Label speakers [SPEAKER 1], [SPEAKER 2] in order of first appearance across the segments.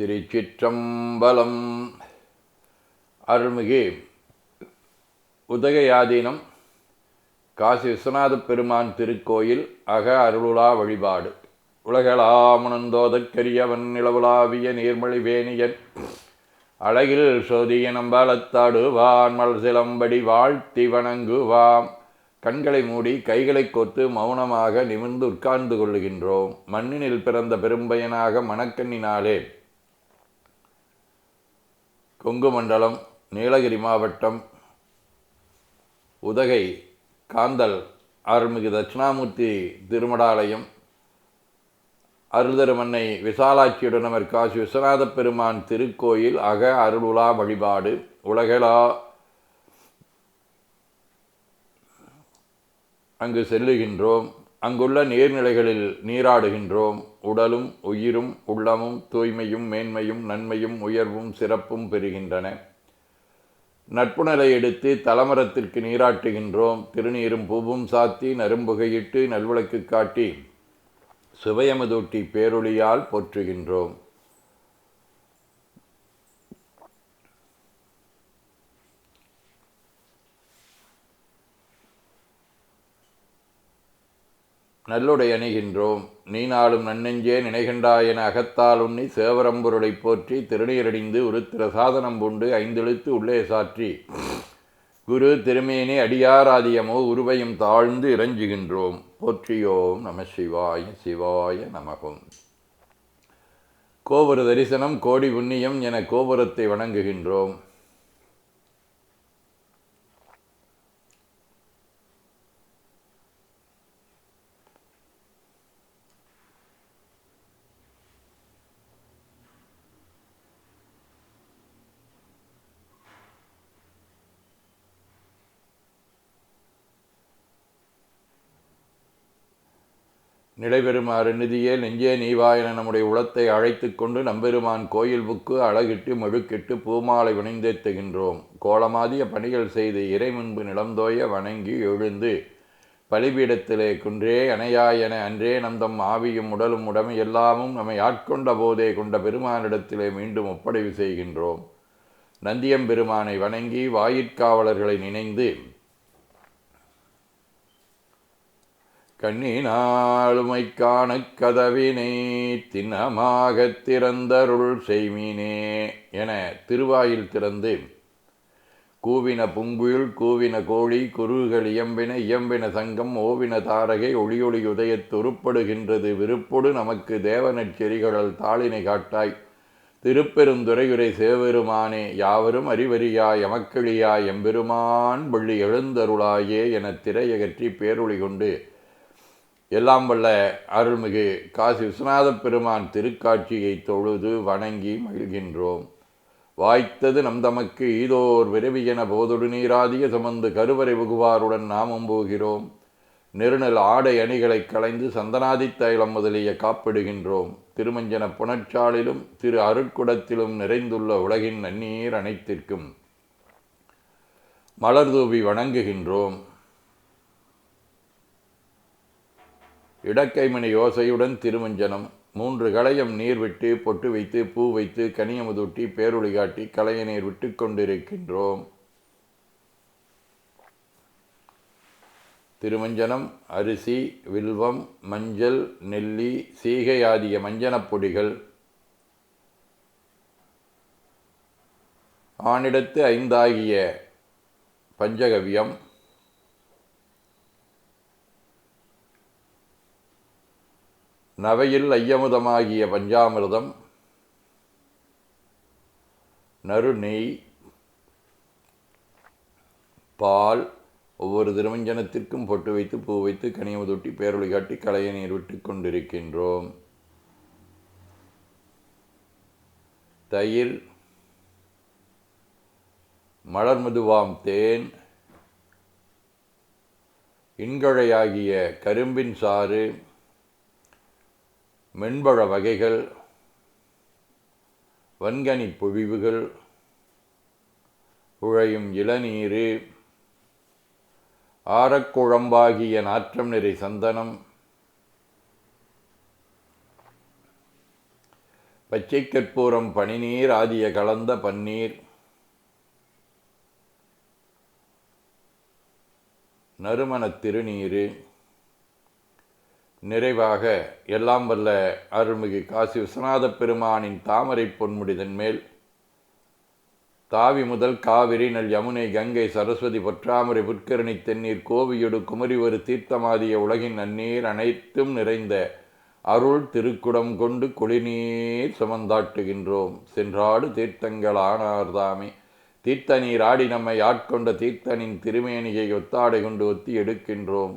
[SPEAKER 1] திருச்சிற்றம்பலம். அருள்மிகு உதகையாதீனம் காசி விஸ்வநாத பெருமான் திருக்கோயில் அக அருளுலா வழிபாடு. உலகளாமுணந்தோதற்கரியவன் நிலவுலாவிய நீர்மொழி வேணியன். அழகில் சோதிய நம்பாலத்தாடுவான் மல் சிலம்படி வாழ்த்தி வணங்குவாம். கண்களை மூடி கைகளை கோத்து மௌனமாக நிமிர்ந்து உட்கார்ந்து கொள்ளுகின்றோம். மண்ணினில் பிறந்த பெரும்பயனாக மணக்கண்ணினாலே கொங்கு மண்டலம் நீலகிரி மாவட்டம் உதகை காந்தல் அருள்மிகு தட்சிணாமூர்த்தி திருமடாலயம் அருள்தருமன்னை விசாலாட்சியுடனவர் காசி விஸ்வநாத பெருமான் திருக்கோயில் அக அருளுலா வழிபாடு உலகளா அங்கு செல்லுகின்றோம். அங்குள்ள நீர்நிலைகளில் நீராடுகின்றோம். உடலும் உயிரும் உள்ளமும் தூய்மையும் மேன்மையும் நன்மையும் உயர்வும் சிறப்பும் பெறுகின்றன. நட்புணலை எடுத்து தலமரத்திற்கு நீராட்டுகின்றோம். திருநீரும் பூவும் சாத்தி நரும்புகையிட்டு நல்விளக்கு காட்டி சுவையமதூட்டி பேரொளியால் போற்றுகின்றோம். நல்லுடை அணிகின்றோம். நீ நாளும் நன்னெஞ்சே நினைகின்றாய் என அகத்தால் உண்ணி சேவரம்பொருளை போற்றி திருநீரடிந்து உருத்திர சாதனம் பூண்டு ஐந்தெழுத்து உள்ளே சாற்றி. குரு திருமேனி அடியாராதியமோ உருவையும் தாழ்ந்து இறஞ்சுகின்றோம். போற்றியோம் நம சிவாய சிவாய நமகும். கோபுர தரிசனம் கோடி புண்ணியம் என கோபுரத்தை வணங்குகின்றோம். நிலைபெறுமாறு நிதியே நெஞ்சே நீவா என நம்முடைய உளத்தை அழைத்து கொண்டு நம்பெருமான் கோயில் புக்கு அழகிட்டு மெழுக்கிட்டு பூமாலை வினைந்தேத்துகின்றோம் கோலமாதிய பணிகள் செய்து இறை முன்பு நிலந்தோய வணங்கி எழுந்து பலிபீடத்திலே குன்றே அணையாயென அன்றே நந்தம் ஆவியும் உடலும் உடமை எல்லாமும் நம்மை ஆட்கொண்ட போதே கொண்ட பெருமானிடத்திலே மீண்டும் ஒப்படைவு செய்கின்றோம். நந்தியம் பெருமானை வணங்கி வாயிற்காவலர்களை நினைந்து கண்ணினாளுமைக்கான கதவினை திண்ணமாகத் திறந்தருள் செய்மீனே என திருவாயில் திறந்து கூவின புங்குயில் கூவின கோழி குருகள் இயம்பின இயம்பின சங்கம் ஓவின தாரகை ஒளியொளி உதயத் துருப்படுகின்றது. விருப்பொடு நமக்கு தேவனச்செறிகளல் தாளினை காட்டாய். திருப்பெருந்துறையுரை சேவெருமானே யாவரும் அறிவறியாய் எமக்களியாய் எம்பெருமான் பள்ளி எழுந்தருளாயே என திரையகற்றி பேரொளி கொண்டு எல்லாம் வல்ல அருள்மிகு காசி விஸ்வநாத பெருமான் திருக்காட்சியை தொழுது வணங்கி மகிழ்கின்றோம். வாய்த்தது நம் தமக்கு ஈதோர் என போதொடு நீராதிய சுமந்து கருவறை புகுவாருடன் நாமும் போகிறோம். நெருநல் ஆடை அணிகளை களைந்து சந்தனாதி தைலம் முதலிய காப்பிடுகின்றோம். திருமஞ்சன புனச்சாலிலும் திரு அருட்குடத்திலும் நிறைந்துள்ள உலகின் நன்னீர் அனைத்திற்கும் மலர் தூவி வணங்குகின்றோம். இடக்கைமணி யோசையுடன் திருமஞ்சனம். மூன்று களையம் நீர் விட்டு பொட்டு வைத்து பூ வைத்து கனியமுதூட்டி பேரொளி காட்டி களைய நீர் விட்டு கொண்டிருக்கின்றோம். திருமஞ்சனம் அரிசி வில்வம் மஞ்சள் நெல்லி சீகை ஆகிய மஞ்சனப் பொடிகள். ஆணிடத்து ஐந்தாகிய பஞ்சகவியம். நவையில் ஐயமுதமாகிய பஞ்சாமிர்தம் நறுநெய் பால் ஒவ்வொரு திருமஞ்சனத்திற்கும் பொட்டு வைத்து பூ வைத்து கனியமுதொட்டி பேரொழி காட்டி களைய நீர் விட்டு கொண்டிருக்கின்றோம். தயிர் மலர்மதுவாம் தேன் இன்கழையாகிய கரும்பின் சாறு மென்பழ வகைகள் வன்கனி பொழிவுகள் உழையும் இளநீரு ஆரக்குழம்பாகிய நாற்றம் நிறை சந்தனம் பச்சை கற்பூரம் பனிநீர் ஆதிய கலந்த பன்னீர் நறுமணத் திருநீரு நிறைவாக எல்லாம் வல்ல அருள்மிகு காசி விஸ்வநாத பெருமானின் தாமரை பொன்முடிதன் மேல் தாவி முதல் காவிரி நல் யமுனை கங்கை சரஸ்வதி பொற்றாமரை புட்கரணி தென்னீர் கோவியொடு குமரி ஒரு தீர்த்தமாதிய உலகின் நன்னீர் அனைத்தும் நிறைந்த அருள் திருக்குடம் கொண்டு குளிநீர் சுமந்தாட்டுகின்றோம். சென்றாடு தீர்த்தங்கள் ஆனார்தாமே. தீர்த்த நீர் ஆடி நம்மை ஆட்கொண்ட தீர்த்தனின் திருமேனியை ஒத்தாடை கொண்டு ஒத்தி எடுக்கின்றோம்.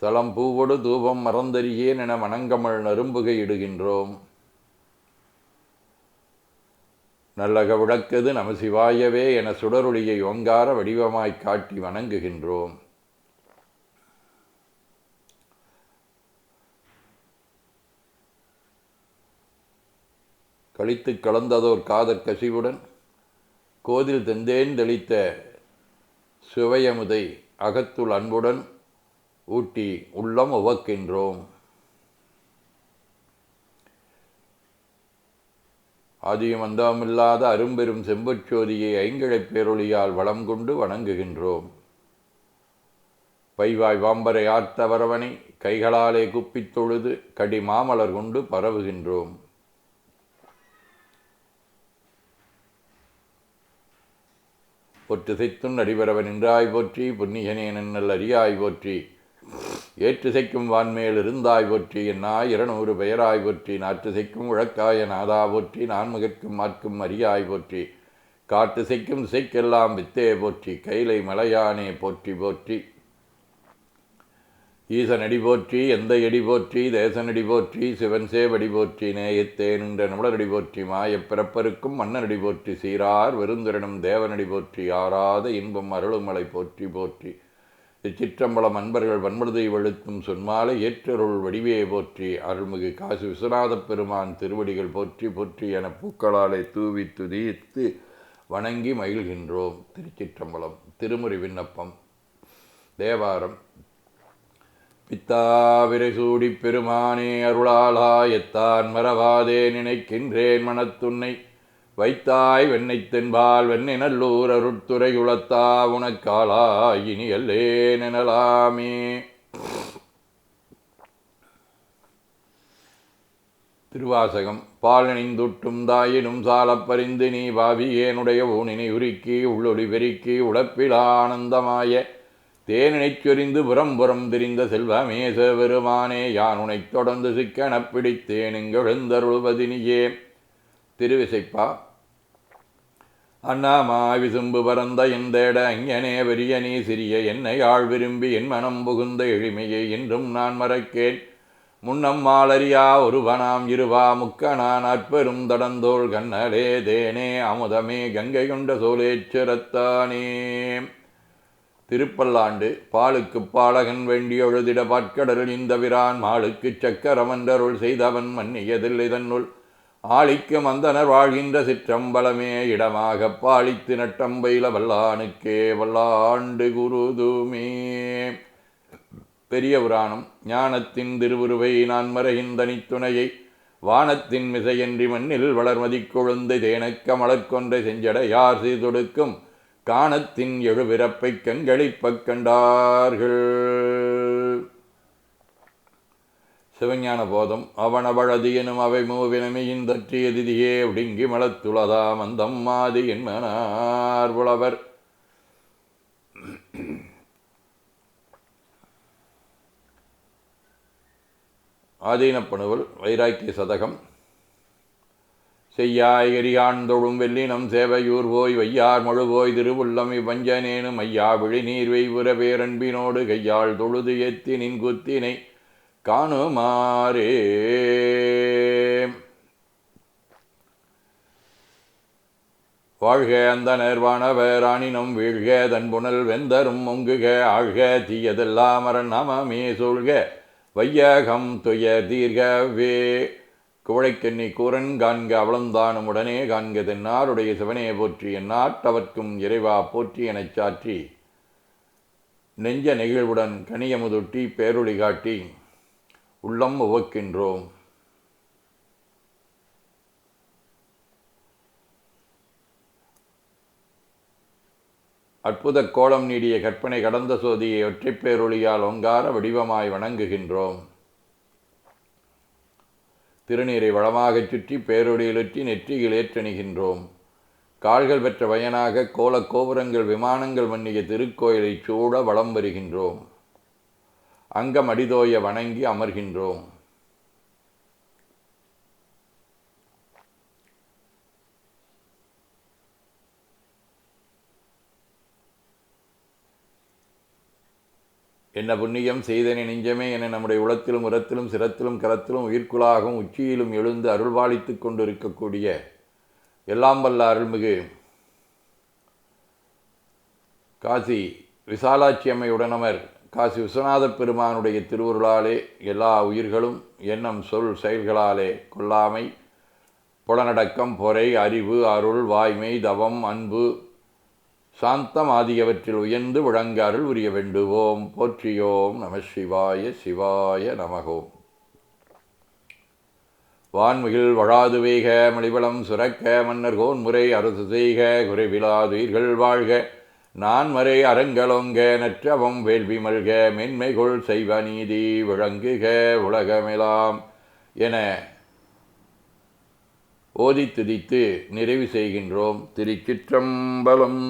[SPEAKER 1] தளம் பூவொடு தூபம் மறந்தறியேன் என மணங்கமள் நரும்புகை இடுகின்றோம் நல்லக விளக்கது நம சிவாயவே என சுடரொளியை ஓங்கார வடிவமாய்க் காட்டி வணங்குகின்றோம். கழித்து கலந்ததோர் காதற் கசிவுடன் கோதில் தெந்தேன் தெளித்த சுவையமுதை அகத்துள் அன்புடன் ஊட்டி உள்ளம் உவக்கின்றோம். ஆதியும் அந்தமில்லாத அரும்பெரும் செம்பச்சோதியை ஐங்கிழைப் பேரொழியால் வளம் கொண்டு வணங்குகின்றோம். பைவாய் வாம்பரை ஆர்த்தவரவனை கைகளாலே குப்பித் தொழுது கடி மாமலர் கொண்டு பரவுகின்றோம். பொற்று செய்த்துன் அடிபரவன் நின்றாய் போற்றி பொன்னிகனே நன்னல் அரியாய் போற்றி. ஏற்றுசைக்கும் வான்மேல் இருந்தாய் போற்றி என்னாய் இருநூறு பெயராய் போற்றி நாற்றுசைக்கும் உழக்காய நாதா போற்றி நான்முகற்கும் மாற்கும் அரியாய் போற்றி காட்டு செய்க்கும் செய்க்கெல்லாம் வித்தே போற்றி கைலை மலையானே போற்றி போற்றி ஈசனடி போற்றி எந்த எடி போற்றி தேசனடி போற்றி சிவன் சேவடி போற்றி நேயத்தே நின்ற நுடனடி போற்றி மாயப் பிறப்பருக்கும் மன்னனடி போற்றி சீரார் வெறுந்திரனும் தேவனடி போற்றி ஆறாத இன்பம் அருளுமலை போற்றி போற்றி இச்சிற்றம்பலம் அன்பர்கள் வன்மழுதை வெளுத்தும் சொன்மாலை ஏற்றருள் வடிவே போற்றி அருள்மிகு காசு விஸ்வநாதப் பெருமான் திருவடிகள் போற்றி போற்றி என பூக்களாலே தூவி துதித்து வணங்கி மகிழ்கின்றோம். திருச்சிற்றம்பலம் திருமுறை விண்ணப்பம் தேவாரம். பித்தாவிரை சூடி பெருமானே அருளாலா எத்தான் மறவாதே நினைக்கின்றேன் மனத்துன்னை. வைத்தாய் வெண்ணை தென்பால் வெண்ணை நல்லூர் அருட்துறை உளத்தா உனக்காலா இனி அல்லே நெனலாமே திருவாசகம் பாலனிந்துட்டும் தாயினும் சாலப்பறிந்து நீ பாவியேனுடைய ஊனினை உருக்கி உள்ளொளி பெருக்கி உழப்பில் ஆனந்தமாய தேனினைச் சொரிந்து புறம் புறம் திரிந்த செல்வமே சிவபெருமானே யான் உனைத் தொடர்ந்து சிக்கனப் பிடித்தேன் இங்கெழுந்தருள்வதினியே. திருவிசைப்பா. அண்ணாமாய் விசும்பு பரந்த எந்தேட அங்கனே பெரிய நீ சிறிய என்னை ஆள் விரும்பி என் மனம் புகுந்த எளிமையை என்றும் நான் மறக்கேன். முன்னம் மாலரியா ஒருவனாம் இருவா முக்கணான் அற்பெரும் தடந்தோள் கண்ணலே தேனே அமுதமே கங்கை கொண்ட சோலேச்சரத்தானே திருப்பல்லாண்டு பாலுக்குப் பாலகன் வேண்டியொழுதிட பாட்கடலில் இந்த விரான் மாளுக்குச் சக்கரமன்றருள் செய்தவன் மன்னியதில் இதனுள் ஆளிக்கும் அந்தனர் வாழ்கின்ற சிற்றம்பலமே இடமாகப் பாலித்து நட்டம்பையில வல்லானுக்கே வல்லாண்டு குருதுமே. பெரிய புராணம். ஞானத்தின் திருவுருவை நான் மறையின் தனித்துணையை வானத்தின் மிசையன்றி மண்ணில் வளர்மதி கொழுந்து தேனக்க மலக்கொன்றை செஞ்சட யார் செய்தொடுக்கும்? காணத்தின் எழுபிறப்பைக் கண்களிப்பக் கண்டார்கள். சிவஞான போதம் அவனவழதி எனும் அவை மூவினமையின் தற்றிய திதியே ஒடுங்கி மலத்துளதாம் அந்தம் மாதி என்மனார் புலவர் ஆதீனப்பணுவல் வைராக்கிய சதகம். செய்யாய் எரியாண்டொழும் வெள்ளினம் சேவையூர் போய் வையார் மழுவோய் திருவுள்ளம் இவ்வஞ்சனேனும் ஐயா விழிநீர் வெய்வுற பேரன்பினோடு கையாள் தொழுது எத்தி நின் குத்தினை. காணுமாறே. வாழ்க அந்த நேர்வானவர் ஆணினம் வீழ்க தன்புணல் வெந்தரும் மொங்குக ஆழ்க தீயதெல்லாம் அரண் நாமமே சொல்க வையகம் துய தீர்கவே. குவளைக்கண்ணி கூரன் காண்க அவளந்தானும் உடனே காண்க தென்னாருடைய சிவனே போற்றி எந்நாட்டவர்க்கும் இறைவா போற்றி எனச் சாற்றி. நெஞ்ச நெகிழ்வுடன் கனியமுதொட்டி பேருளி காட்டி உள்ளம் உவக்கின்றோம். அற்புத கோலம் நீடிய கற்பனை கடந்த சோதியை ஒற்றைப் பேரொழியால் ஒங்கார வடிவமாய் வணங்குகின்றோம். திருநீரை வளமாகச் சுற்றி பேரொழியிலுற்றி நெற்றியில் ஏற்றணிகின்றோம். கால்கள் பெற்ற பயனாக கோலக் கோபுரங்கள் விமானங்கள் மன்னிய திருக்கோயிலைச் சூழ வலம் வருகின்றோம். அங்கம் அடிதோய வணங்கி அமர்கின்றோம். என்ன புண்ணியம் செய்தனை நெஞ்சமே என நம்முடைய உளத்திலும் உரத்திலும் சிரத்திலும் கரத்திலும் உயிர்க்குலாகவும் உச்சியிலும் எழுந்து அருள்பாலித்துக் கொண்டிருக்கக்கூடிய எல்லாம் வல்ல அருள்மிகு காசி விசாலாட்சி அம்மையுடனவர் காசி விஸ்வநாத பெருமானுடைய திருவுருளாலே எல்லா உயிர்களும் எண்ணம் சொல் செயல்களாலே கொல்லாமை புலனடக்கம் பொறை அறிவு அருள் வாய்மை தவம் அன்பு சாந்தம் ஆகியவற்றில் உயர்ந்து விளங்க அருள் உரிய வேண்டுவோம். போற்றியோம் நம சிவாய சிவாய நமகோம் வான்மிகில் வழாது வேக மணிவளம் சுரக்க மன்னர் கோன்முறை அரசு செய்க குறைவிலாதுயிர்கள் வாழ்க. நான் வரை அரங்கலொங்க நற்றவம் வேள்வி மல்க மென்மைகொள் செய்வ நீதி விளங்குக உலகமெலாம் என ஓதி துதித்து நிறைவு செய்கின்றோம் திருச்சிற்றம்பலம்.